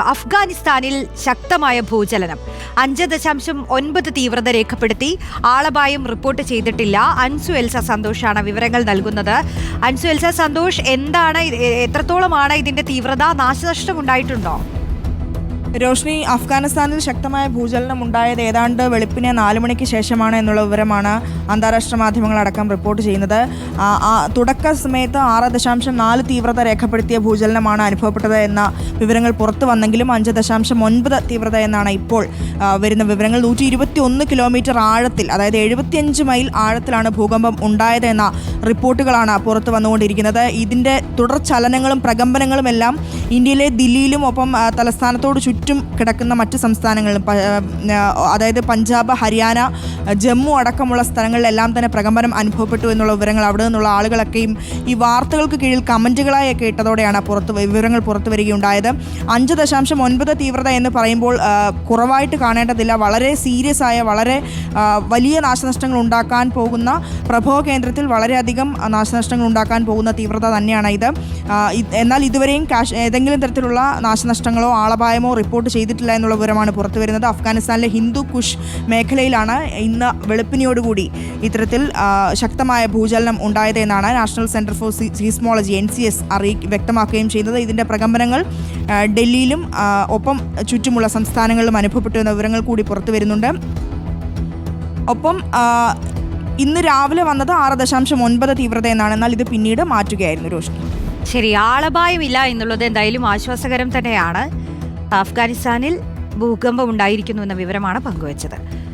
അഫ്ഗാനിസ്ഥാനിൽ ശക്തമായ ഭൂചലനം. അഞ്ച് ദശാംശം ഒൻപത് തീവ്രത രേഖപ്പെടുത്തി. ആളപായം റിപ്പോർട്ട് ചെയ്തിട്ടില്ല. അൻസു എൽസ സന്തോഷാണ് വിവരങ്ങൾ നൽകുന്നത്. അൻസു എൽസ സന്തോഷ് എന്താണ് എത്രത്തോളമാണ് ഇതിന്റെ തീവ്രത? നാശനഷ്ടം ഉണ്ടായിട്ടുണ്ടോ രോഷ്നി അഫ്ഗാനിസ്ഥാനിൽ ശക്തമായ ഭൂചലനം ഉണ്ടായത് ഏതാണ്ട് വെളുപ്പിനെ നാല് മണിക്ക് ശേഷമാണ് എന്നുള്ള വിവരമാണ് അന്താരാഷ്ട്ര മാധ്യമങ്ങളടക്കം റിപ്പോർട്ട് ചെയ്യുന്നത്. തുടക്ക സമയത്ത് ആറ് ദശാംശം നാല് തീവ്രത രേഖപ്പെടുത്തിയ ഭൂചലനമാണ് അനുഭവപ്പെട്ടത് എന്ന വിവരങ്ങൾ പുറത്തു വന്നെങ്കിലും അഞ്ച് ദശാംശം ഒൻപത് തീവ്രത എന്നാണ് ഇപ്പോൾ വരുന്ന വിവരങ്ങൾ. നൂറ്റി ഇരുപത്തി ഒന്ന് കിലോമീറ്റർ ആഴത്തിൽ അതായത് എഴുപത്തിയഞ്ച് മൈൽ ആഴത്തിലാണ് ഭൂകമ്പം ഉണ്ടായത് എന്ന റിപ്പോർട്ടുകളാണ് പുറത്തു വന്നുകൊണ്ടിരിക്കുന്നത്. ഇതിന്റെ തുടർ ചലനങ്ങളും പ്രകമ്പനങ്ങളും എല്ലാം ഇന്ത്യയിലെ ദില്ലിയിലും ഒപ്പം തലസ്ഥാനത്തോട് ചുറ്റും കിടക്കുന്ന മറ്റ് സംസ്ഥാനങ്ങളിലും അതായത് പഞ്ചാബ് ഹരിയാന ജമ്മു അടക്കമുള്ള സ്ഥലങ്ങളിലെല്ലാം തന്നെ പ്രകമ്പനം അനുഭവപ്പെട്ടു എന്നുള്ള വിവരങ്ങൾ അവിടെ നിന്നുള്ള ആളുകളൊക്കെയും ഈ വാർത്തകൾക്ക് കീഴിൽ കമന്റുകളായൊക്കെ ഇട്ടതോടെയാണ് പുറത്ത് വിവരങ്ങൾ പുറത്തു വരികയുണ്ടായത്. അഞ്ച് ദശാംശം ഒൻപത് തീവ്രത എന്ന് പറയുമ്പോൾ കുറവായിട്ട് കാണേണ്ടതില്ല. വളരെ സീരിയസ് ആയ വളരെ വലിയ നാശനഷ്ടങ്ങൾ ഉണ്ടാക്കാൻ പോകുന്ന പ്രഭവ കേന്ദ്രത്തിൽ വളരെയധികം നാശനഷ്ടങ്ങൾ ഉണ്ടാക്കാൻ പോകുന്ന തീവ്രത തന്നെയാണ് ഇത് എന്നാൽ ഇതുവരെയും ഏതെങ്കിലും തരത്തിലുള്ള നാശനഷ്ടങ്ങളോ ആളപായമോ റിപ്പോർട്ട് ചെയ്തിട്ടില്ല എന്നുള്ള വിവരമാണ് പുറത്തു വരുന്നത്. അഫ്ഗാനിസ്ഥാനിലെ ഹിന്ദു കുഷ് മേഖലയിലാണ് ഇന്ന് വെളുപ്പിനെയോടുകൂടി ഇത്തരത്തിൽ ശക്തമായ ഭൂചലനം ഉണ്ടായത് എന്നാണ് National Centre for Seismology N C S അറിയി വ്യക്തമാക്കുകയും ചെയ്യുന്നത് ഇതിന്റെ പ്രകമ്പനങ്ങൾ ഡൽഹിയിലും ഒപ്പം ചുറ്റുമുള്ള സംസ്ഥാനങ്ങളിലും അനുഭവപ്പെട്ടു എന്ന വിവരങ്ങൾ കൂടി പുറത്തു വരുന്നുണ്ട്. ഒപ്പം ഇന്ന് രാവിലെ വന്നത് ആറ് ദശാംശം ഒൻപത് തീവ്രത എന്നാണ്. എന്നാൽ ഇത് പിന്നീട് മാറ്റുകയായിരുന്നു രോഷ്നി. ശരി ആളപായമില്ല എന്നുള്ളത് എന്തായാലും ആശ്വാസകരം തന്നെയാണ്. അഫ്ഗാനിസ്ഥാനിൽ ഭൂകമ്പം ഉണ്ടായിരിക്കുന്നു എന്ന വിവരമാണ് പങ്കുവച്ചത്.